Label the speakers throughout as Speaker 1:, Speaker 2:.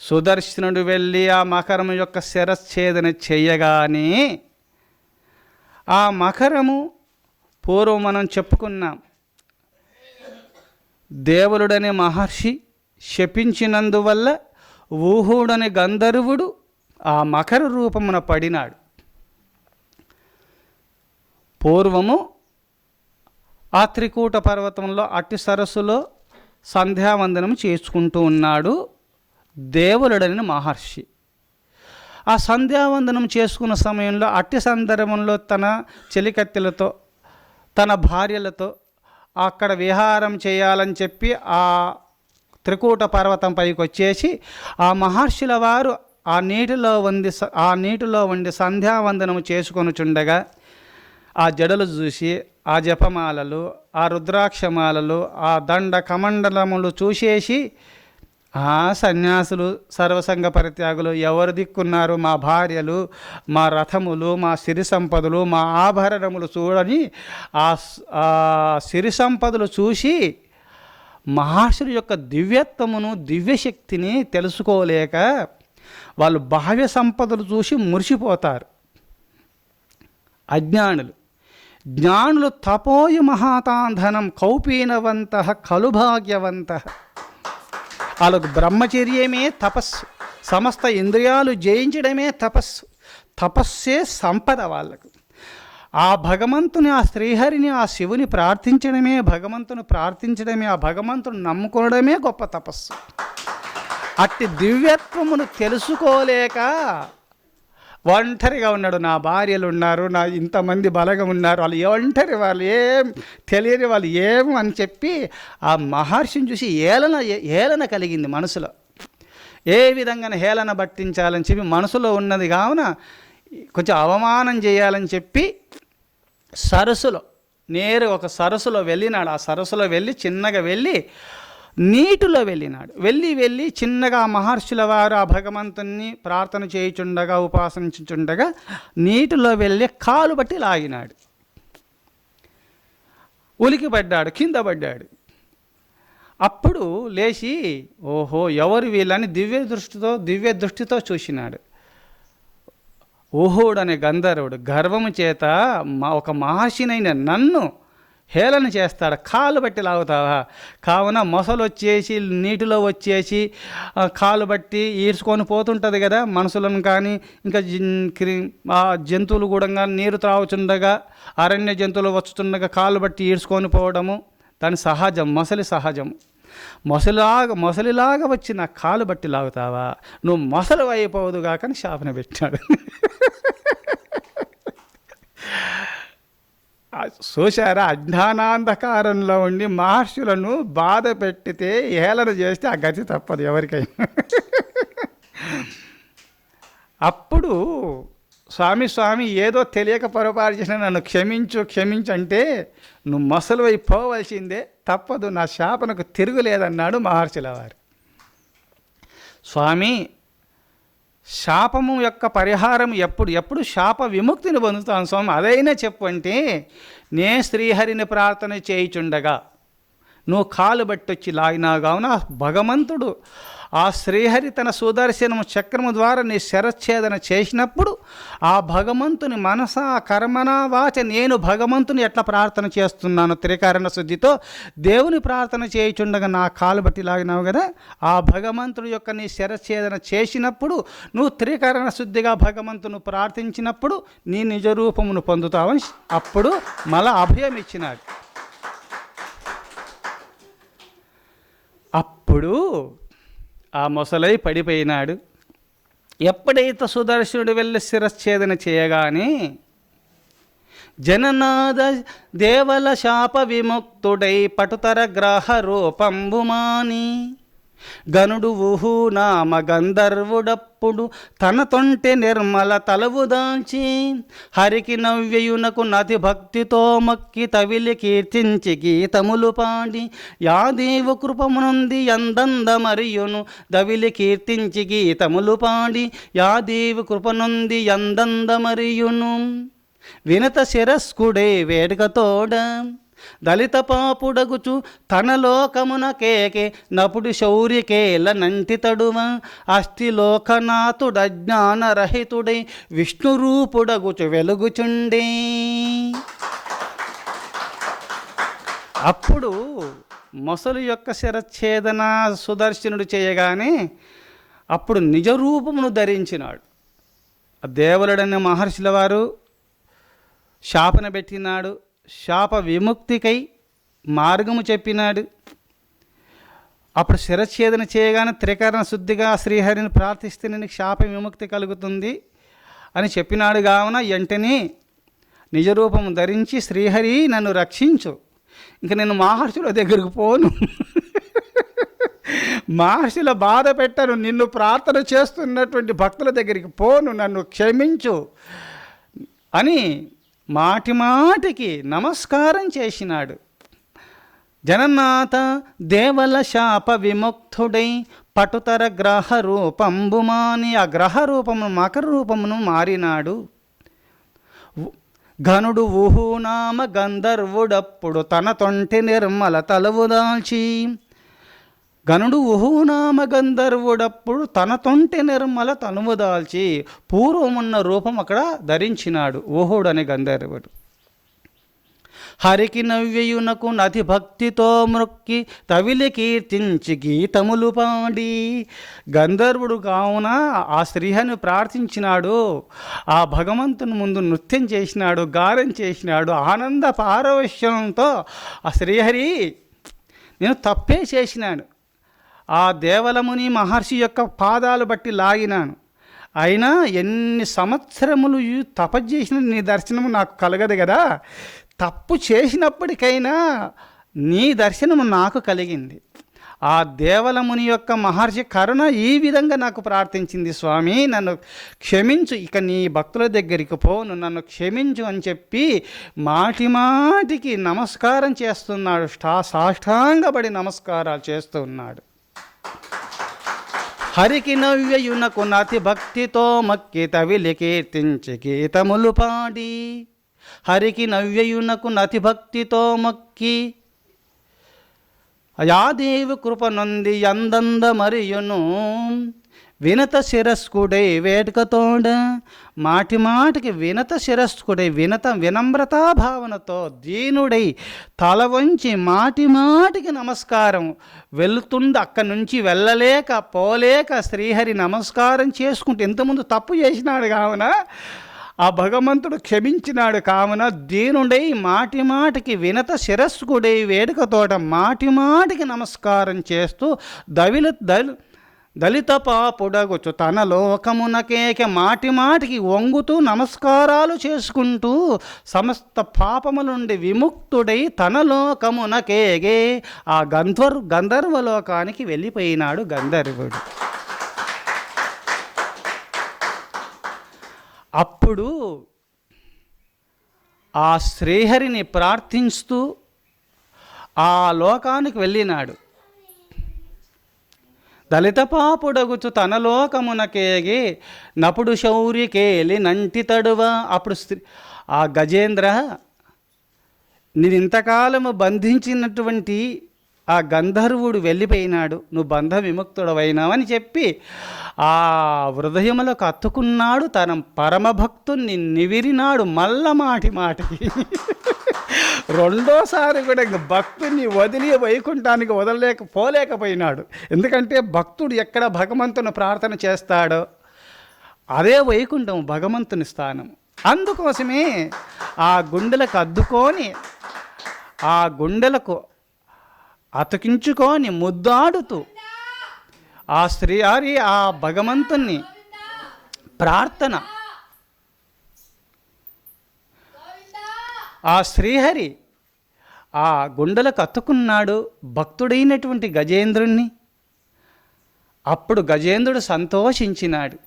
Speaker 1: సుదర్శనుడు వెళ్ళి ఆ మకరము యొక్క శిరఛేదన చేయగానే ఆ మకరము పూర్వం మనం చెప్పుకున్నాం. దేవులుడనే మహర్షి శపించినందువల్ల ఊహుడని గంధర్వుడు ఆ మకర రూపమున పడినాడు. పూర్వము ఆ త్రికూట పర్వతంలో అట్టి సరస్సులో సంధ్యావందనం చేసుకుంటూ ఉన్నాడు. దేవులుడని మహర్షి. ఆ సంధ్యావందనం చేసుకున్న సమయంలో అట్టి సందర్భంలో తన చెలికత్తెలతో తన భార్యలతో అక్కడ విహారం చేయాలని చెప్పి ఆ త్రికూట పర్వతం పైకి వచ్చేసి ఆ మహర్షుల వారు ఆ నీటిలో వండి ఆ నీటిలో వండి సంధ్యావందనం చేసుకొని చుండగా ఆ జడలు చూసి ఆ జపమాలలు ఆ రుద్రాక్షమాలలు ఆ దండ కమండలములు చూసేసి ఆ సన్యాసులు సర్వసంగ పరిత్యాగులు ఎవరు దిక్కున్నారు? మా భార్యలు మా రథములు మా సిరి సంపదలు మా ఆభరణములు చూడని ఆ సిరి సంపదలు చూసి మహర్షుల యొక్క దివ్యత్వమును దివ్యశక్తిని తెలుసుకోలేక వాళ్ళు బాహ్య సంపదలు చూసి మురిసిపోతారు. అజ్ఞానులు. జ్ఞానులు తపోయు మహాతాంధనం కౌపీనవంత కలుభాగ్యవంత. వాళ్ళకు బ్రహ్మచర్యమే తపస్సు. సమస్త ఇంద్రియాలు జయించడమే తపస్సు. తపస్సే సంపద వాళ్ళకు. ఆ భగవంతుని ఆ శ్రీహరిని ఆ శివుని ప్రార్థించడమే భగవంతుని ప్రార్థించడమే ఆ భగవంతుని నమ్ముకోవడమే గొప్ప తపస్సు. అట్టి దివ్యత్వమును తెలుసుకోలేక ఒంటరిగా ఉన్నాడు. నా భార్యలు ఉన్నారు. నా ఇంతమంది బలగం ఉన్నారు. వాళ్ళు ఒంటరి వాళ్ళు. ఏం తెలియని వాళ్ళు ఏం అని చెప్పి ఆ మహర్షిని చూసి ఏలన ఏలన కలిగింది మనసులో. ఏ విధంగా హేళన పట్టించాలని చెప్పి మనసులో ఉన్నది కావున కొంచెం అవమానం చేయాలని చెప్పి సరస్సులో నేరు ఒక సరస్సులో వెళ్ళినాడు. ఆ సరస్సులో వెళ్ళి చిన్నగా వెళ్ళి నీటిలో వెళ్ళినాడు. వెళ్ళి వెళ్ళి చిన్నగా మహర్షుల వారు ఆ భగవంతుణ్ణి ప్రార్థన చేయుచుండగా ఉపాసించుచుండగా నీటిలో వెళ్ళి కాలు బట్టి లాగినాడు. ఉలికి పడ్డాడు కింద పడ్డాడు. అప్పుడు లేచి ఓహో ఎవరు వీళ్ళని దివ్య దృష్టితో దివ్య దృష్టితో చూసినాడు. ఓహోడు అనే గంధర్వుడు గర్వము చేత మా ఒక మహర్షినైన నన్ను హేళన చేస్తాడు. కాలు బట్టి లాగుతావా? కావున మొసలు వచ్చేసి నీటిలో వచ్చేసి కాలు బట్టి ఈడ్చుకొని పోతుంటుంది కదా మనుషులను కానీ ఇంకా ఆ జంతువులు కూడా నీరు త్రాగుతుండగా అరణ్య జంతువులు వచ్చుతుండగా కాలు బట్టి ఈడ్చుకొని పోవడము దాని సహజం మొసలి సహజం మొసలిలాగా మొసలిలాగా వచ్చిన కాలు బట్టి లాగుతావా? నువ్వు మొసలు అయిపోవుదుగా కానీ శాపన పెట్టాడు. చూశారా అజ్ఞానాంధకారంలో ఉండి మహర్షులను బాధ పెట్టితే ఏలన చేస్తే ఆ గతి తప్పదు ఎవరికైనా. అప్పుడు స్వామి స్వామి ఏదో తెలియక పొరపాటు చేసిన నన్ను క్షమించు క్షమించంటే నువ్వు మొసలు పోవలసిందే తప్పదు నా శాపనకు తిరుగులేదన్నాడు మహర్షుల వారు. స్వామి శాపము యొక్క పరిహారం ఎప్పుడు? ఎప్పుడు శాప విముక్తిని పొందుతాను స్వామి. అదైనా చెప్పు అంటే నే శ్రీహరిని ప్రార్థన చేయుచుండగా నువ్వు కాలు బట్టి వచ్చి లాగినా కావున భగవంతుడు ఆ శ్రీహరి తన సుదర్శనము చక్రము ద్వారా నీ శరచ్ఛేదన చేసినప్పుడు ఆ భగవంతుని మనస కర్మనా వాచ నేను భగవంతుని ఎట్లా ప్రార్థన చేస్తున్నాను త్రికరణ శుద్ధితో దేవుని ప్రార్థన చేయుచుండగా నా కాలు బట్టి లాగినావు కదా ఆ భగవంతుని యొక్క నీ శరచ్ఛేదన చేసినప్పుడు నువ్వు త్రికరణ శుద్ధిగా భగవంతుని ప్రార్థించినప్పుడు నీ నిజ రూపమును పొందుతావని అప్పుడు మళ్ళా అభయం ఇచ్చినాడు. అప్పుడు ఆ మొసలై పడిపోయినాడు. ఎప్పుడైతే సుదర్శనుడు వెళ్ళి శిరచ్ఛేదన చేయగానే జననాద దేవల శాప విముక్తుడై పటుతర గ్రహ రూపంబుమాని గనుడు ఊహు నామ గంధర్వుడప్పుడు తన తొంటె నిర్మల తలవు దాంచి హరికి నవ్యయునకు నతి భక్తితో మక్కి తవిలి కీర్తించి గీతములు పాడి యాదేవ కృపమునంది ఎందంద మరియును దవిలి కీర్తించి గీతములు పాడి యాదేవ కృపనుంది ఎందంద మరియును. వినత శిరస్కుడే వేడుకతోడ దళిత పాపుడగుచు తన లోకమున కేకే నపుడు శౌర్యకేల నంటి తడువ అస్థి విష్ణురూపుడగుచు రహితుడై విష్ణు రూపుడగుచు వెలుగుచుండే. అప్పుడు మొసలు యొక్క శిరచ్ఛేదన సుదర్శనుడు చేయగానే అప్పుడు నిజ రూపమును ధరించినాడు. ఆ మహర్షుల వారు శాపన పెట్టినాడు. శాప విముక్తికై మార్గము చెప్పినాడు. అప్పుడు శిరచ్ఛేదన చేయగానే త్రికరణ శుద్ధిగా శ్రీహరిని ప్రార్థిస్తే నీకు శాప విముక్తి కలుగుతుంది అని చెప్పినాడు. కావున వెంటనే నిజరూపం ధరించి శ్రీహరి నన్ను రక్షించు. ఇంక నేను మహర్షుల దగ్గరకు పోను. మహర్షుల బాధ పెట్టను. నిన్ను ప్రార్థన చేస్తున్నటువంటి భక్తుల దగ్గరికి పోను. నన్ను క్షమించు అని మాటి మాటికి నమస్కారం చేసినాడు. జగన్నాథ దేవల శాప విముక్తుడై పటుతర గ్రహ రూపంబుమాని ఆ గ్రహ రూపమును మకర రూపమును మారినాడు. ఘనుడు ఊహూనామ గంధర్వుడప్పుడు తన తొంటి నిర్మల తలవుదాల్చి గనుడు ఊహునామ గంధర్వుడప్పుడు తన తొంటి నిర్మల తనువు దాల్చి పూర్వమున్న రూపం అక్కడ ధరించినాడు ఊహుడు అనే గంధర్వుడు. హరికి నవ్యయునకు నది భక్తితో మృక్కి తవిలి కీర్తించి గీతములు పాడి గంధర్వుడు కావున ఆ స్త్రీహను ప్రార్థించినాడు. ఆ భగవంతుని ముందు నృత్యం చేసినాడు గానం చేసినాడు. ఆనంద పారవశ్యంతో ఆ శ్రీహరి నేను తప్పే చేసినాను. ఆ దేవలముని మహర్షి యొక్క పాదాలు బట్టి లాగినాను. అయినా ఎన్ని సంవత్సరములు తపస్సు నీ దర్శనము నాకు కలగదు కదా. తప్పు చేసినప్పటికైనా నీ దర్శనము నాకు కలిగింది. ఆ దేవలముని యొక్క మహర్షి కరుణ ఈ విధంగా నాకు ప్రార్థించింది స్వామి నన్ను క్షమించు ఇక నీ భక్తుల దగ్గరికి పోను నన్ను క్షమించు అని చెప్పి మాటి మాటికి నమస్కారం చేస్తున్నాడు. సాష్టాంగపడి నమస్కారాలు చేస్తున్నాడు. హరికి నవ్యయునకు నతి భక్తితో మక్కి తవిలి కీర్తించి గీతములు పాడి. హరికి నవ్యయునకు నతి భక్తితో మక్కి యాదేవి కృప నొంది అందంద మరియును. వినత శిరస్కుడై వేడుకతోడ. మాటి మాటికి వినత శిరస్కుడై వినత వినమ్రతా భావనతో దీనుడై తల వంచి మాటి మాటికి నమస్కారం. వెళుతుంది అక్కడి నుంచి వెళ్ళలేక పోలేక శ్రీహరి నమస్కారం చేసుకుంటూ ఇంతకుముందు తప్పు చేసినాడు కావున. ఆ భగవంతుడు క్షమించినాడు కావున దీనుడై మాటి మాటికి వినత శిరస్కుడై వేడుకతోట మాటి మాటికి నమస్కారం చేస్తూ దవిల దళ దళిత పాపుడగుచు తన లోకమునకేక మాటి మాటికి వంగుతూ నమస్కారాలు చేసుకుంటూ సమస్త పాపముల నుండి విముక్తుడై తన లోకమునకేగే ఆ గంధర్ గంధర్వలోకానికి వెళ్ళిపోయినాడు గంధర్వుడు. అప్పుడు ఆ శ్రీహరిని ప్రార్థిస్తూ ఆ లోకానికి వెళ్ళినాడు. దళిత పాపుడగుచు తన లోకమునకేగి నపుడు శౌర్యకేలి నంటి తడువ. అప్పుడు స్త్రీ ఆ గజేంద్ర నేను ఇంతకాలము బంధించినటువంటి ఆ గంధర్వుడు వెళ్ళిపోయినాడు. నువ్వు బంధ విముక్తుడవైనావని చెప్పి ఆ హృదయములకు కత్తుకున్నాడు తన పరమభక్తుణ్ణి నివిరినాడు మల్ల మాటి మాటికి. రెండోసారి కూడా ఇంక భక్తుని వదిలి వైకుంఠానికి వదలలేక పోలేకపోయినాడు. ఎందుకంటే భక్తుడు ఎక్కడ భగవంతుని ప్రార్థన చేస్తాడో అదే వైకుంఠం భగవంతుని స్థానం. అందుకోసమే ఆ గుండెలకు అద్దుకొని ఆ గుండెలకు అతికించుకొని ముద్దాడుతూ ఆ శ్రీహరి ఆ భగవంతుణ్ణి ప్రార్థన ఆ శ్రీహరి ఆ గుండెలకు అత్తుకున్నాడు భక్తుడైనటువంటి గజేంద్రుణ్ణి. అప్పుడు గజేంద్రుడు సంతోషించినాడు.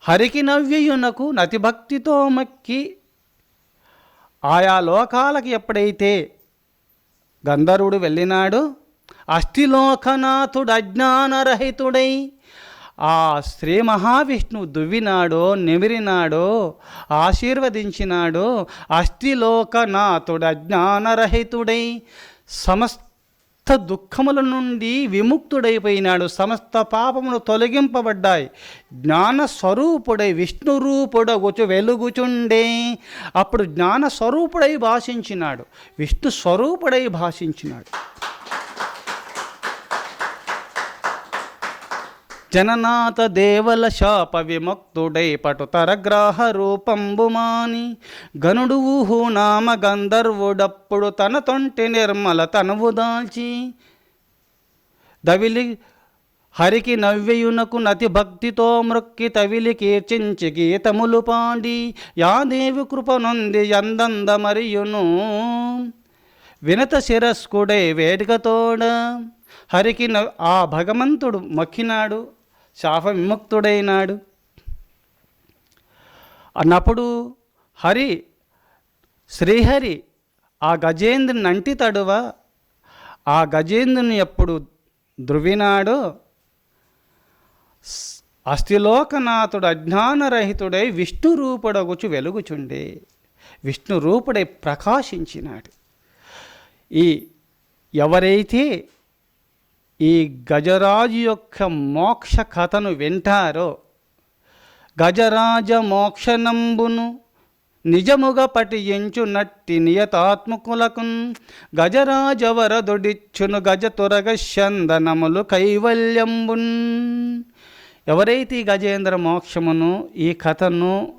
Speaker 1: హరికి నవ్యయునకు నతిభక్తితో మక్కి ఆయా లోకాలకు ఎప్పుడైతే గంధర్వుడు వెళ్ళినాడు అస్థిలోకనాథుడు అజ్ఞానరహితుడై ఆ శ్రీ మహావిష్ణువు దువ్వినాడో నిమిరినాడో ఆశీర్వదించినాడో అస్థిలోకనాథుడు అజ్ఞానరహితుడై సమస్త దుఃఖముల నుండి విముక్తుడైపోయినాడు. సమస్త పాపములు తొలగింపబడ్డాయి. జ్ఞాన స్వరూపుడై విష్ణు వెలుగుచుండే. అప్పుడు జ్ఞాన స్వరూపుడై భాషించినాడు. విష్ణు స్వరూపుడై భాషించినాడు. జననాథ దేవల శాప విముక్తుడై పటుతరగ్రాహ రూపంబుమాని. గనుడు ఊహు నామ గంధర్వుడప్పుడు తన తొంటి నిర్మల తనువు దాల్చి. దవిలి హరికి నవ్యయునకు నతి భక్తితో మృక్కి తవిలి కీర్చించి గీతములు పాడి. యాదేవి కృపనొంది ఎందంద మరియును. వినత శిరస్కుడై వేడుకతోడ హరికి ఆ భగవంతుడు మొక్కినాడు. శాప విముక్తుడైనాడు. అన్నప్పుడు హరి శ్రీహరి ఆ గజేంద్రుని అంటి తడువ ఆ గజేంద్రుని ఎప్పుడు ధృవినాడో అస్థిలోకనాథుడు అజ్ఞానరహితుడై విష్ణు రూపుడగుచు వెలుగుచుండే. విష్ణు రూపుడై ప్రకాశించినాడు. ఈ ఎవరైతే ఈ గజరాజు యొక్క మోక్ష కథను వింటారో గజరాజ మోక్షనంబును నిజముగా పటించు నట్టి నియతాత్మకులకున్ గజరాజవరదుడిచ్చును గజ తురగ చందనములు కైవల్యంబున్. ఎవరైతే ఈ గజేంద్ర మోక్షమును ఈ కథను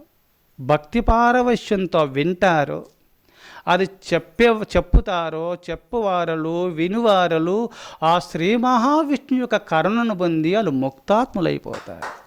Speaker 1: భక్తి పారవశ్యంతో వింటారో అది చెప్పే చెప్పుతారో చెప్పువారలు వినువారలు ఆ శ్రీ మహావిష్ణు యొక్క కరుణను పొంది వాళ్ళు ముక్తాత్ములైపోతారు.